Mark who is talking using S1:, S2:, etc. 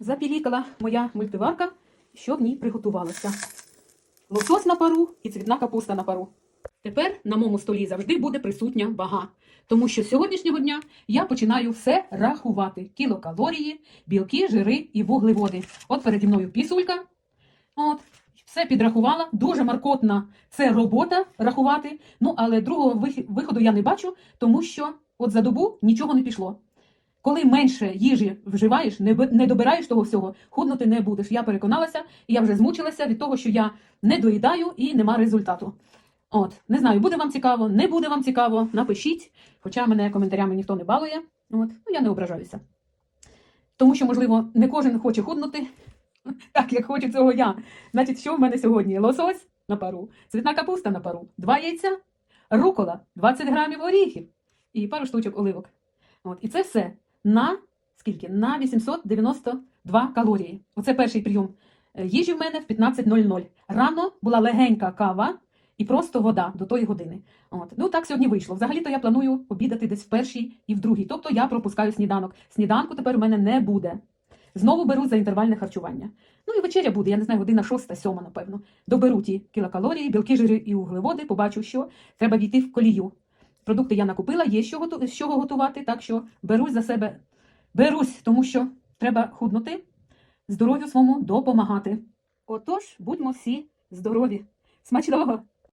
S1: Запілікала моя мультиварка, що в ній приготувалося. Лосось на пару і цвітна капуста на пару. Тепер на моєму столі завжди буде присутня вага, тому що з сьогоднішнього дня я починаю все рахувати: кілокалорії, білки, жири і вуглеводи. От переді мною пісулька. От, все підрахувала. Дуже маркотна це робота рахувати. Ну, але другого виходу я не бачу, тому що от за добу нічого не пішло. Коли менше їжі вживаєш, не, добираєш того всього, худнути не будеш. Я переконалася, і я вже змучилася від того, що я не доїдаю і нема результату. От, не знаю, буде вам цікаво, не буде вам цікаво, напишіть. Хоча мене коментарями ніхто не балує. От, ну я не ображаюся. Тому що, можливо, не кожен хоче худнути, так як хочу цього я. Значить, що в мене сьогодні? Лосось на пару, цвітна капуста на пару, два яйця, рукола, 20 грамів оріхів і пару штучок оливок. От, і це все на скільки? На 892 калорії. Оце перший прийом е, їжі в мене в 15.00. Рано була легенька кава і просто вода до тої години. От. Ну так сьогодні вийшло. Взагалі-то я планую обідати десь в першій і в другій. Тобто я пропускаю сніданок. Сніданку тепер у мене не буде. Знову беру за інтервальне харчування. Ну і вечеря буде, я не знаю, година шоста, сьома, напевно. Доберу ті кілокалорії, білки, жири і углеводи, побачу, що треба війти в колію. Продукти я накупила, є з чого готувати, так що берусь за себе. Берусь, тому що треба худнути, здоров'ю своєму допомагати. Отож, будьмо всі здорові. Смачного!